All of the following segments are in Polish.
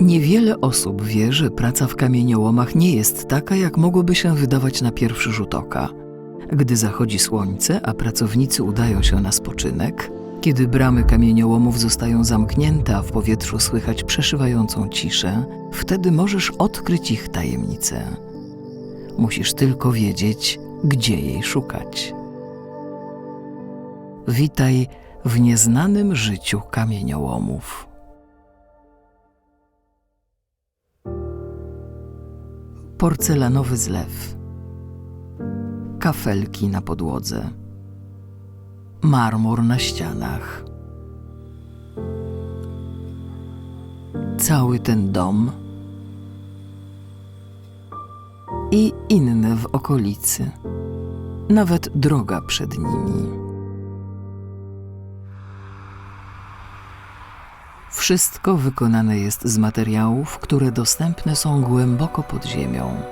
Niewiele osób wie, że praca w kamieniołomach nie jest taka, jak mogłoby się wydawać na pierwszy rzut oka. Gdy zachodzi słońce, a pracownicy udają się na spoczynek, kiedy bramy kamieniołomów zostają zamknięte, a w powietrzu słychać przeszywającą ciszę, wtedy możesz odkryć ich tajemnicę. Musisz tylko wiedzieć, gdzie jej szukać. Witaj w nieznanym życiu kamieniołomów. Porcelanowy zlew, kafelki na podłodze, marmur na ścianach. Cały ten dom i inne w okolicy, nawet droga przed nimi. Wszystko wykonane jest z materiałów, które dostępne są głęboko pod ziemią.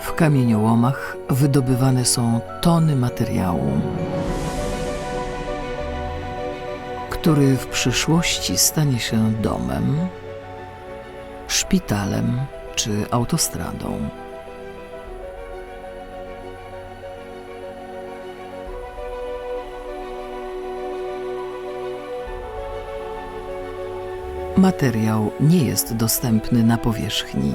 W kamieniołomach wydobywane są tony materiału, który w przyszłości stanie się domem, szpitalem czy autostradą. Materiał nie jest dostępny na powierzchni.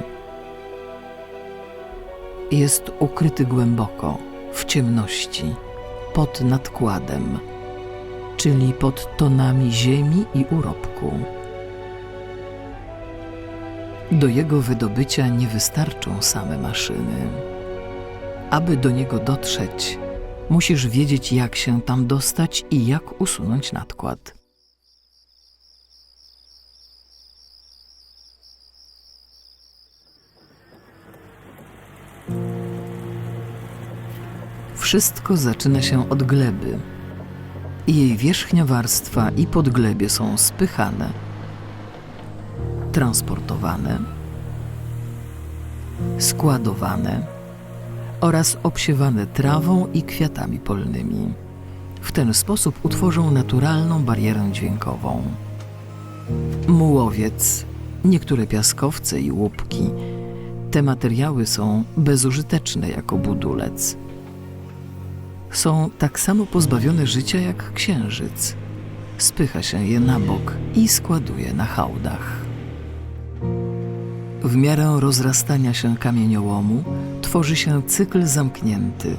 Jest ukryty głęboko, w ciemności, pod nadkładem, czyli pod tonami ziemi i urobku. Do jego wydobycia nie wystarczą same maszyny. Aby do niego dotrzeć, musisz wiedzieć, jak się tam dostać i jak usunąć nadkład. Wszystko zaczyna się od gleby. Jej wierzchnia warstwa i podglebie są spychane, transportowane, składowane oraz obsiewane trawą i kwiatami polnymi. W ten sposób utworzą naturalną barierę dźwiękową. Mułowiec, niektóre piaskowce i łupki. Te materiały są bezużyteczne jako budulec są tak samo pozbawione życia jak księżyc. Spycha się je na bok i składuje na hałdach. W miarę rozrastania się kamieniołomu tworzy się cykl zamknięty,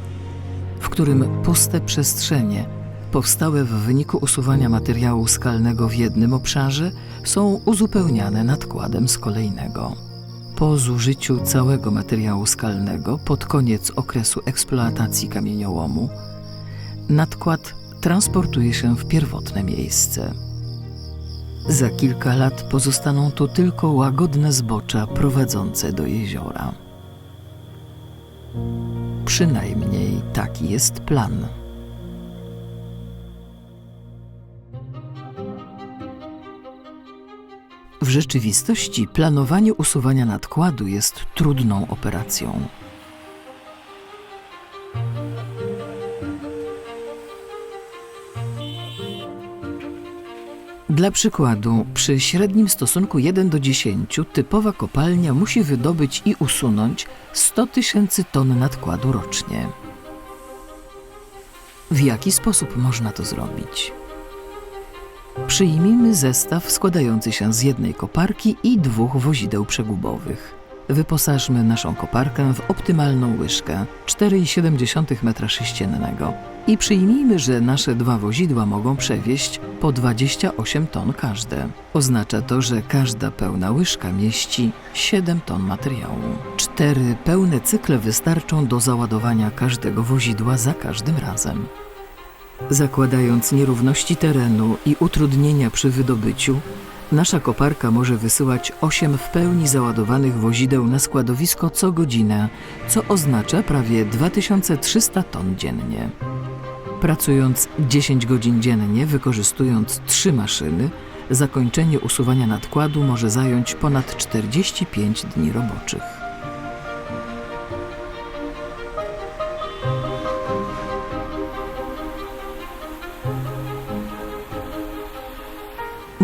w którym puste przestrzenie powstałe w wyniku usuwania materiału skalnego w jednym obszarze są uzupełniane nadkładem z kolejnego. Po zużyciu całego materiału skalnego pod koniec okresu eksploatacji kamieniołomu, nadkład transportuje się w pierwotne miejsce. Za kilka lat pozostaną tu tylko łagodne zbocza prowadzące do jeziora. Przynajmniej taki jest plan. Rzeczywistości planowanie usuwania nadkładu jest trudną operacją. Dla przykładu, przy średnim stosunku 1 do 10 typowa kopalnia musi wydobyć i usunąć 100 tysięcy ton nadkładu rocznie. W jaki sposób można to zrobić? Przyjmijmy zestaw składający się z jednej koparki i dwóch wozideł przegubowych. Wyposażmy naszą koparkę w optymalną łyżkę 4,7 m3 i przyjmijmy, że nasze dwa wozidła mogą przewieźć po 28 ton każde. Oznacza to, że każda pełna łyżka mieści 7 ton materiału. Cztery pełne cykle wystarczą do załadowania każdego wozidła za każdym razem. Zakładając nierówności terenu i utrudnienia przy wydobyciu, nasza koparka może wysyłać 8 w pełni załadowanych wozideł na składowisko co godzinę, co oznacza prawie 2300 ton dziennie. Pracując 10 godzin dziennie, wykorzystując trzy maszyny, zakończenie usuwania nadkładu może zająć ponad 45 dni roboczych.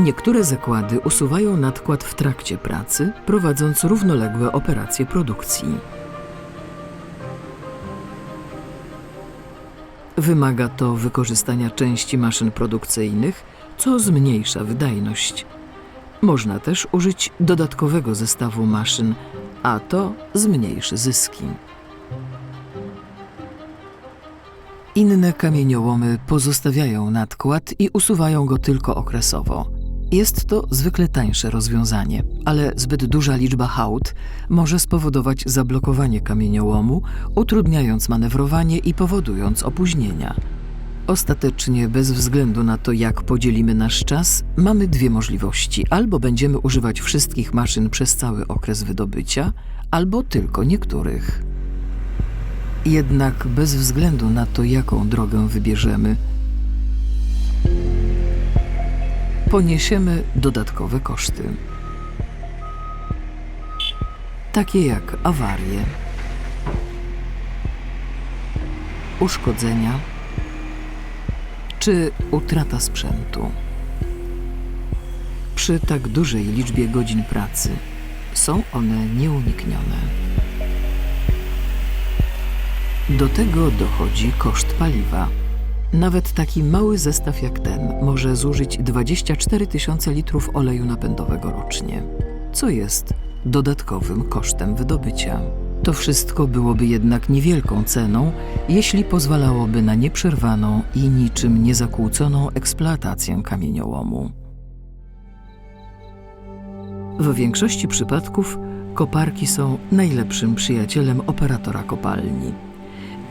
Niektóre zakłady usuwają nadkład w trakcie pracy, prowadząc równoległe operacje produkcji. Wymaga to wykorzystania części maszyn produkcyjnych, co zmniejsza wydajność. Można też użyć dodatkowego zestawu maszyn, a to zmniejszy zyski. Inne kamieniołomy pozostawiają nadkład i usuwają go tylko okresowo. Jest to zwykle tańsze rozwiązanie, ale zbyt duża liczba hałd może spowodować zablokowanie kamieniołomu, utrudniając manewrowanie i powodując opóźnienia. Ostatecznie, bez względu na to, jak podzielimy nasz czas, mamy dwie możliwości: albo będziemy używać wszystkich maszyn przez cały okres wydobycia, albo tylko niektórych. Jednak bez względu na to, jaką drogę wybierzemy, poniesiemy dodatkowe koszty. Takie jak awarie, uszkodzenia czy utrata sprzętu. Przy tak dużej liczbie godzin pracy są one nieuniknione. Do tego dochodzi koszt paliwa. Nawet taki mały zestaw jak ten może zużyć 24 tysiące litrów oleju napędowego rocznie, co jest dodatkowym kosztem wydobycia. To wszystko byłoby jednak niewielką ceną, jeśli pozwalałoby na nieprzerwaną i niczym niezakłóconą eksploatację kamieniołomu. W większości przypadków koparki są najlepszym przyjacielem operatora kopalni.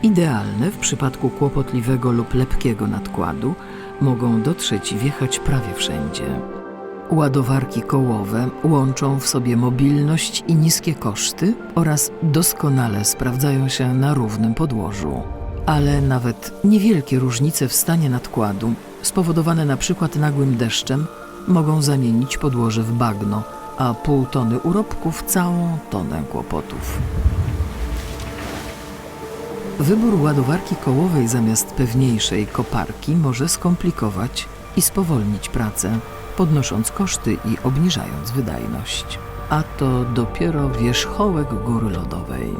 Idealne w przypadku kłopotliwego lub lepkiego nadkładu mogą dotrzeć i wjechać prawie wszędzie. Ładowarki kołowe łączą w sobie mobilność i niskie koszty oraz doskonale sprawdzają się na równym podłożu. Ale nawet niewielkie różnice w stanie nadkładu, spowodowane na przykład nagłym deszczem, mogą zamienić podłoże w bagno, a pół tony urobków całą tonę kłopotów. Wybór ładowarki kołowej zamiast pewniejszej koparki może skomplikować i spowolnić pracę, podnosząc koszty i obniżając wydajność. A to dopiero wierzchołek góry lodowej.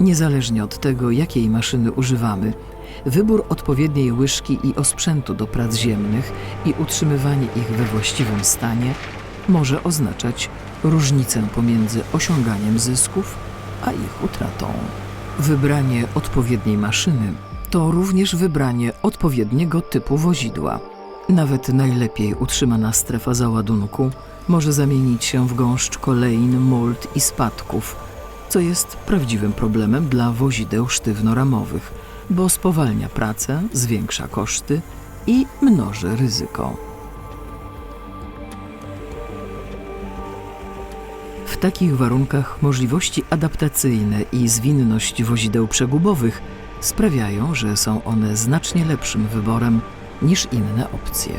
Niezależnie od tego, jakiej maszyny używamy, wybór odpowiedniej łyżki i osprzętu do prac ziemnych i utrzymywanie ich we właściwym stanie może oznaczać różnicę pomiędzy osiąganiem zysków a ich utratą. Wybranie odpowiedniej maszyny to również wybranie odpowiedniego typu wozidła. Nawet najlepiej utrzymana strefa załadunku może zamienić się w gąszcz kolejn, mult i spadków, co jest prawdziwym problemem dla wozideł sztywnoramowych, bo spowalnia pracę, zwiększa koszty i mnoży ryzyko. W takich warunkach możliwości adaptacyjne i zwinność wozideł przegubowych sprawiają, że są one znacznie lepszym wyborem niż inne opcje.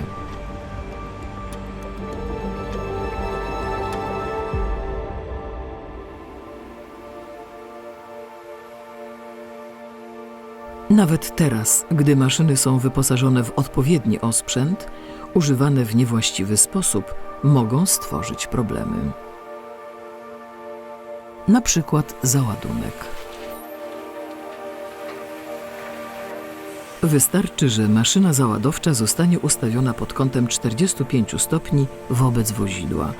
Nawet teraz, gdy maszyny są wyposażone w odpowiedni osprzęt, używane w niewłaściwy sposób mogą stworzyć problemy. Na przykład załadunek. Wystarczy, że maszyna załadowcza zostanie ustawiona pod kątem 45 stopni wobec wozidła.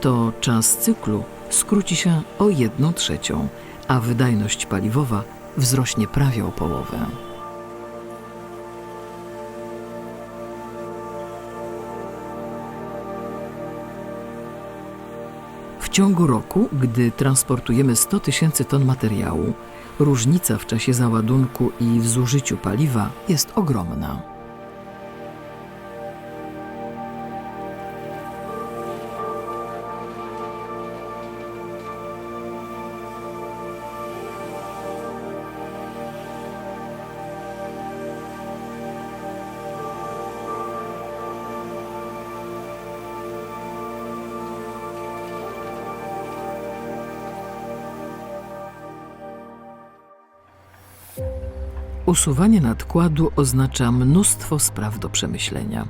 To czas cyklu skróci się o 1 trzecią, a wydajność paliwowa wzrośnie prawie o połowę. Ciągu roku, gdy transportujemy 100 tysięcy ton materiału, różnica w czasie załadunku i w zużyciu paliwa jest ogromna. Usuwanie nadkładu oznacza mnóstwo spraw do przemyślenia.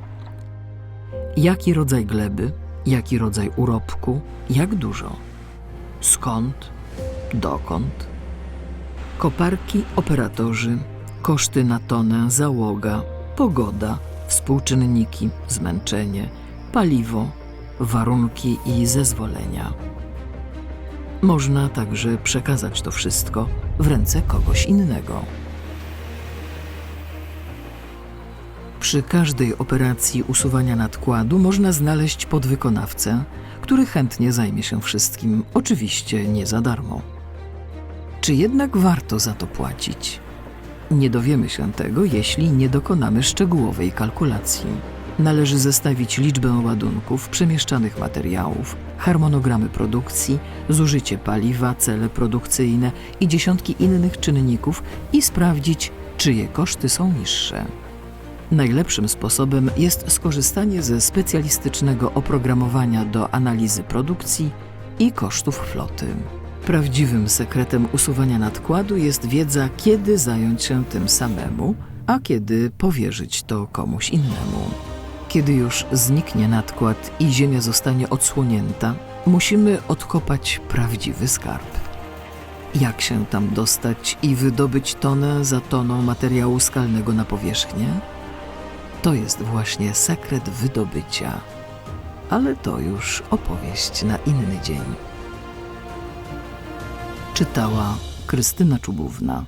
Jaki rodzaj gleby, jaki rodzaj urobku, jak dużo, skąd, dokąd. Koparki, operatorzy, koszty na tonę, załoga, pogoda, współczynniki, zmęczenie, paliwo, warunki i zezwolenia. Można także przekazać to wszystko w ręce kogoś innego. Przy każdej operacji usuwania nadkładu można znaleźć podwykonawcę, który chętnie zajmie się wszystkim, oczywiście nie za darmo. Czy jednak warto za to płacić? Nie dowiemy się tego, jeśli nie dokonamy szczegółowej kalkulacji. Należy zestawić liczbę ładunków, przemieszczanych materiałów, harmonogramy produkcji, zużycie paliwa, cele produkcyjne i dziesiątki innych czynników i sprawdzić, czyje koszty są niższe. Najlepszym sposobem jest skorzystanie ze specjalistycznego oprogramowania do analizy produkcji i kosztów floty. Prawdziwym sekretem usuwania nadkładu jest wiedza, kiedy zająć się tym samemu, a kiedy powierzyć to komuś innemu. Kiedy już zniknie nadkład i ziemia zostanie odsłonięta, musimy odkopać prawdziwy skarb. Jak się tam dostać i wydobyć tonę za toną materiału skalnego na powierzchnię? To jest właśnie sekret wydobycia. Ale to już opowieść na inny dzień. Czytała Krystyna Czubówna.